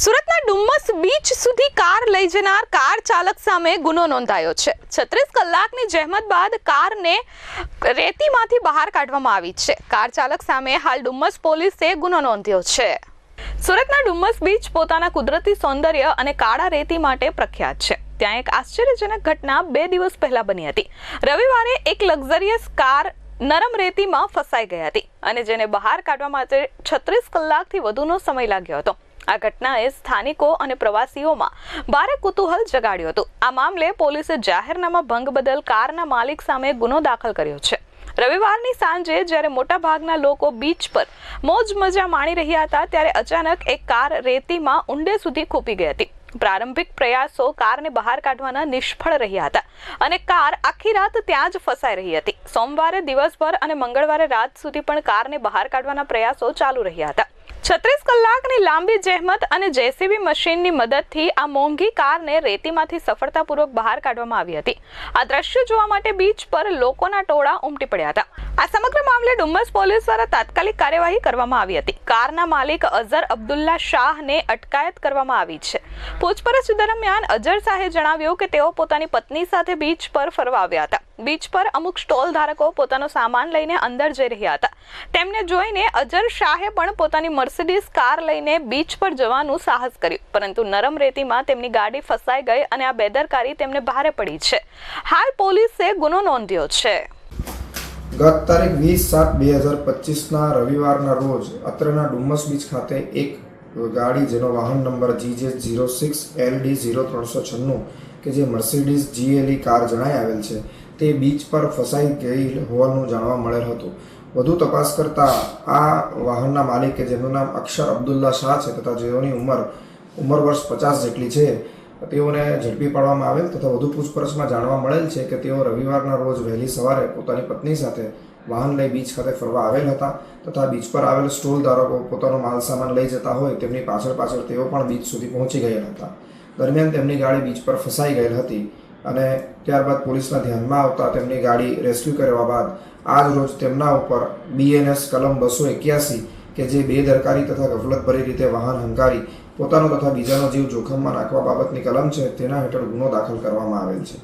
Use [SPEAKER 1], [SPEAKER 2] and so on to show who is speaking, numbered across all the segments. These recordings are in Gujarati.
[SPEAKER 1] સુરતના ડુમ્મસ બીચ સુધી કાર લઈ જનાર કાર ચાલક સામે ગુનો નોંધાયો છે. છત્રીસ કલાકની જહેમત બાદ કારને રેતીમાંથી બહાર કાઢવામાં આવી છે. કાર ચાલક સામે હાલ ડુમ્મસ પોલીસે ગુનો નોંધ્યો છે. સુરતના ડુમ્મસ બીચ પોતાના કુદરતી સૌંદર્ય અને કાળા રેતી માટે પ્રખ્યાત છે. ત્યાં એક આશ્ચર્યજનક ઘટના બે દિવસ પહેલા બની હતી. રવિવારે એક લક્ઝરિયસ કાર નરમ રેતીમાં ફસાઈ ગઈ હતી અને જેને બહાર કાઢવા માટે છત્રીસ કલાકથી વધુનો સમય લાગ્યો હતો. આ ઘટનાએ સ્થાનિકો અને પ્રવાસીઓમાં ભારે કુતૂહલ જગાડ્યું હતું. આ મામલે પોલીસે જાહેરનામા ભંગ બદલ કારના માલિક સામે ગુનો દાખલ કર્યો છે. રવિવારની સાંજે જ્યારે મોટાભાગના લોકો બીચ પર મોજ મજા માણી રહ્યા હતા, ત્યારે અચાનક એક કાર રેતીમાં ઊંડે સુધી ખૂપી ગઈ હતી. પ્રારંભિક પ્રયાસો કારને બહાર કાઢવાના નિષ્ફળ રહ્યા હતા અને કાર આખી રાત ત્યાં જ ફસાઈ રહી હતી. સોમવારે દિવસભર અને મંગળવારે રાત સુધી પણ કારને બહાર કાઢવાના પ્રયાસો ચાલુ રહ્યા હતા. છત્રીસ કલાકની લાંબી જહેમત અને જેસીબી મશીનની મદદથી આ મોંઘી કારને રેતીમાંથી સફળતાપૂર્વક બહાર કાઢવામાં આવી હતી. આ દ્રશ્ય જોવા માટે બીચ પર લોકોના ટોળા ઉમટી પડ્યા હતા. આ સમગ્ર મામલે ડુમ્મસ પોલીસ દ્વારા તાત્કાલિક કાર્યવાહી કરવામાં આવી હતી. કારના માલિક અઝર અબ્દુલ્લા શાહને અટકાયત કરવામાં આવી છે. પૂછપરછ દરમિયાન અઝર શાહે જણાવ્યું કે તેઓ પોતાની પત્ની સાથે બીચ પર ફરવા આવ્યા હતા. બીચ પર અમુક સ્ટોલ ધારકો પોતાનો સામાન લઈને અંદર જઈ રહ્યા હતા. તેમને જોઈને અજર શાહે પણ પોતાની મર્સિડીઝ કાર લઈને બીચ પર જવાનું સાહસ કર્યું. પરંતુ નરમ રેતીમાં તેમની ગાડી ફસાઈ ગઈ અને આ બેદરકારી તેમને ભારે પડી છે. હાલ પોલીસે ગુનો નોંધ્યો છે.
[SPEAKER 2] ગત તારીખ વીસ સાત બે હજાર પચીસના રવિવારના રોજ અત્રના ડુમસ બીચ ખાતે એક ગાડી જેનો વાહન number GJ zero six LD zero ત્રણસો છન્નું કે જે મર્સિડીઝ જીએલઈ કાર જણાઈ આવેલ છે, તે બીચ પર ફસાઈ ગઈ હોવાનું જાણવા મળેલ હતું. વધુ તપાસ કરતા આ વાહનના માલિક, જેનું નામ અક્ષર અબ્દુલ્લા શાહ છે તથા જેઓની ઉંમર ઉંમર વર્ષ પચાસ જેટલી છે, તેઓને ઝડપી પાડવામાં આવેલ તથા વધુ પૂછપરછમાં જાણવા મળેલ છે કે તેઓ રવિવારના રોજ વહેલી સવારે પોતાની પત્ની સાથે વાહન લઈ બીચ ખાતે ફરવા આવેલ હતા તથા બીચ પર આવેલ સ્ટોલ ધારકો પોતાનો માલ સામાન લઈ જતા હોય તેમની પાછળ પાછળ તેઓ પણ બીચ સુધી પહોંચી ગયેલ હતા. દરમિયાન તેમની ગાડી બીચ પર ફસાઈ ગયેલ હતી. અને ત્યારબાદ પોલીસના ધ્યાનમાં આવતા તેમની ગાડી રેસ્ક્યુ કરવા બાદ આજ રોજ તેમના ઉપર બીએનએસ કલમ બસો એક્યાસી કે જે બેદરકારી તથા ગફલતભરી રીતે વાહન હંકારી, પોતાનો તથા બીજાનો જીવ જોખમમાં નાખવા બાબતની કલમ છે, તેના હેઠળ ગુનો દાખલ કરવામાં આવેલ છે.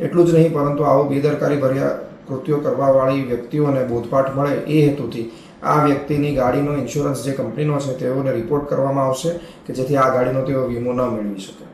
[SPEAKER 2] એટલું જ નહીં, પરંતુ આવો બેદરકારી ભર્યા કૃત્યો કરવાવાળી વ્યક્તિઓને બોધપાઠ મળે એ હેતુથી આ વ્યક્તિની ગાડીનો ઇન્સ્યોરન્સ જે કંપનીનો છે, તેઓને રિપોર્ટ કરવામાં આવશે કે જેથી આ ગાડીનો તેઓ વીમો ન મેળવી શકે.